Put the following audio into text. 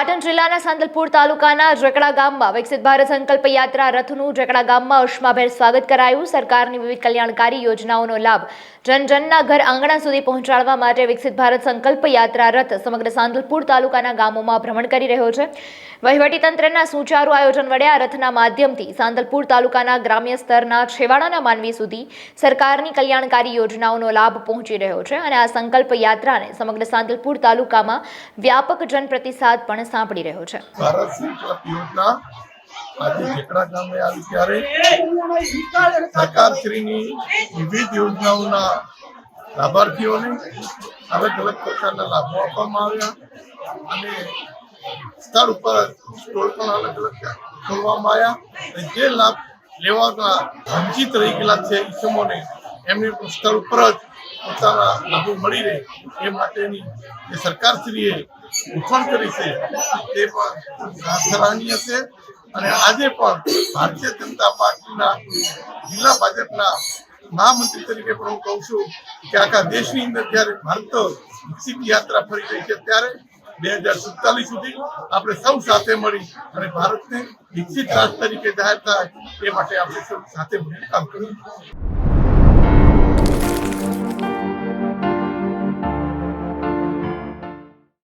પાટણ જિલ્લાના સાંદલપુર તાલુકાના જકડા ગામમાં વિકસિત ભારત સંકલ્પ યાત્રા રથનું જકડા ગામમાં ઉષ્માભેર સ્વાગત કરાયું. સરકારની વિવિધ કલ્યાણકારી યોજનાઓનો લાભ જનજનના ઘર આંગણા સુધી પહોંચાડવા માટે વિકસિત ભારત સંકલ્પ યાત્રા રથ સમગ્ર સાંદલપુર તાલુકાના ગામોમાં ભ્રમણ કરી રહ્યો છે. વહીવટીતંત્રના સુચારુ આયોજન વડે આ રથના માધ્યમથી સાંતલપુર તાલુકાના ગ્રામ્ય સ્તરના છેવાડાના માનવી સુધી સરકારની કલ્યાણકારી યોજનાઓનો લાભ પહોંચી રહ્યો છે અને આ સંકલ્પ યાત્રાને સમગ્ર સાંતલપુર તાલુકામાં વ્યાપક જનપ્રતિસાદ પણ સાંપડી રહ્યો છે. ભારત સંકલ્પ યોજના આજે ઝેકડા ગામે આવી ત્યારે સરકારશ્રીની વિવિધ યોજનાઓના લાભાર્થીઓને અલગ અલગ પ્રકારના લાભો આપવામાં આવ્યા અને સ્થળ ઉપર સ્ટોલ પણ અલગ અલગ ખોલવામાં આવ્યા અને જે લાભ લેવાના વંચિત રહી ગયેલા છે ઈસમોને એમને સ્તર ઉપર જ પોતાના લાભો મળી રહે એ માટેની સરકારશ્રીએ ગોઠવણ કરી તે પણ સરાહનીય છે. અને આજે પણ ભારતીય જનતા પાર્ટીના જિલ્લા ભાજપના મહામંત્રી તરીકે પણ હું કહું છું કે આખા દેશની અંદર જ્યારે ભારત વિકસિત યાત્રા ફરી રહી છે, ત્યારે બે હજાર સુડતાલીસ સુધી આપણે સૌ સાથે મળી અને ભારતને વિકસિત રાષ્ટ્ર તરીકે જાહેર થાય એ માટે આપણે સૌ સાથે મળીને કામ કરીએ